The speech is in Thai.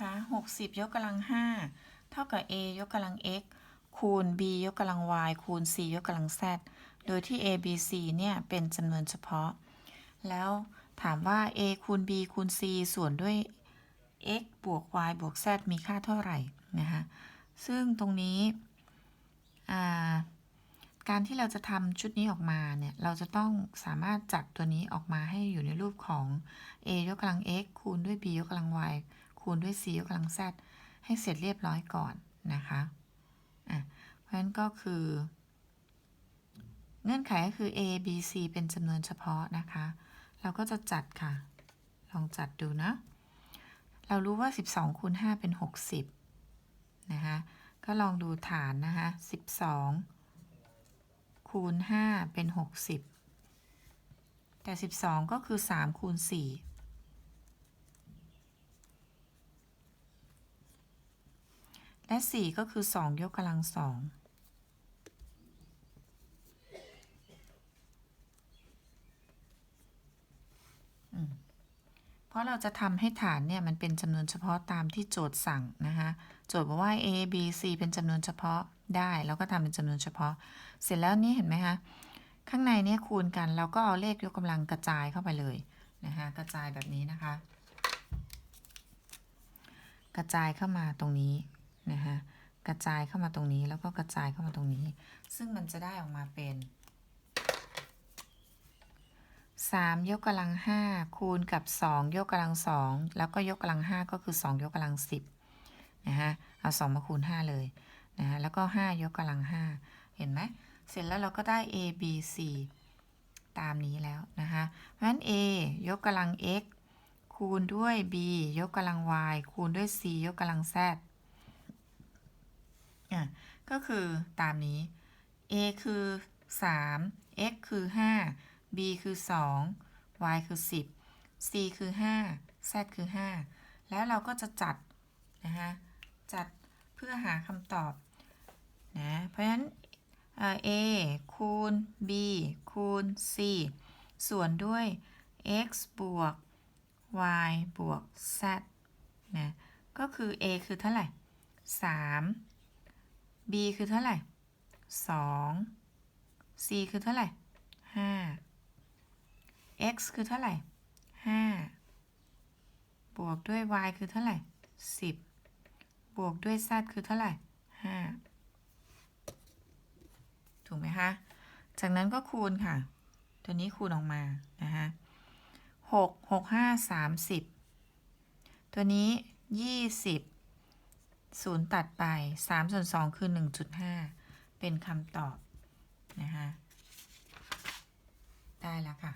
คะ 60 ยกกำลัง 5 เท่ากับ a ยกกำลัง x คูณ b ยกกำลัง y คูณ c ยกกำลัง z โดยที่ a b c เนี่ย เป็นจำนวนเฉพาะ แล้วถามว่า a คูณ b คูณ c ส่วนด้วย x บวก y บวก z มีค่าเท่าไหร่ นะคะ ซึ่งตรงนี้ การที่เราจะทำชุดนี้ออกมาเนี่ย เราจะต้องสามารถจัดตัวนี้ออกมาให้อยู่ในรูปของ a ยกกำลัง x คูณด้วย b ยกกำลัง y คูณด้วย c ยกกำลัง z ให้เสร็จเรียบร้อยก่อนนะคะอะเพราะฉะนั้นก็คือ เงื่อนไขก็คือ a b c เป็นจำนวนเฉพาะนะคะ เราก็จะจัดค่ะ ลองจัดดูนะ เรารู้ว่า 12คูณ5เป็น 60 นะคะก็ลองดูฐานนะคะ12 คูณ 5 เป็น 60 แต่ 12 ก็คือ 3 คูณ 4 และ 4 ก็คือ 2 ยกกำลัง2เพราะเราจะทำให้ฐานเนี่ย มันเป็นจำนวนเฉพาะตามที่โจทย์สั่งนะคะโจทย์บอกว่า a b c เป็นจำนวนเฉพาะได้แล้วก็ทำเป็นจำนวนเฉพาะ เสร็จแล้วนี่เห็นไหมคะข้างในเนี่ยคูณกันเราก็เอาเลขยกกำลังกระจายเข้าไปเลยนะคะกระจายแบบนี้นะคะ กระจายเข้ามาตรงนี้ นะคะกระจายเข้ามาตรงนี้แล้วก็กระจายเข้ามาตรงนี้ ซึ่งมันจะได้ออกมาเป็น3ยกกำลัง5คูณกับ 2 ยกกำลัง2แล้วก็ยกกำลัง 5 ก็คือ 2 ยกกำลัง 10นะฮะเอา2มาคูณ 5 เลยนะฮะแล้วก็ 5 ยกกำลัง 5 เห็นไหมเสร็จแล้วเราก็ได้ a b c ตามนี้แล้วนะคะเพราะฉะนั้น a ยกกำลัง x คูณด้วย b ยกกำลัง y คูณด้วย c ยกกำลัง z อะก็คือตามนี้ a คือ 3 x คือ 5 b คือ 2 y คือ 10 c คือ 5 z คือ 5 แล้วเราก็จะจัดนะคะจัดเพื่อหาคำตอบนะเพราะฉะนั้น a คูณ b คูณ c ส่วนด้วย x บวก y บวก z นะ ก็คือ a คือเท่าไหร่ 3 b คือเท่าไหร่ 2 c คือเท่าไหร่ 5 x คือเท่าไหร่ 5 บวกด้วย y คือเท่าไหร่ 10 บวกด้วย z คือเท่าไหร่ 5 ถูกไหมคะ จากนั้นก็คูณค่ะ ตัวนี้คูณออกมา นะคะ6 6 5 30 ตัวนี้ 20 ศูนย์ตัดไป3ส่วน2คือ1.5เป็นคำตอบนะคะได้แล้วค่ะ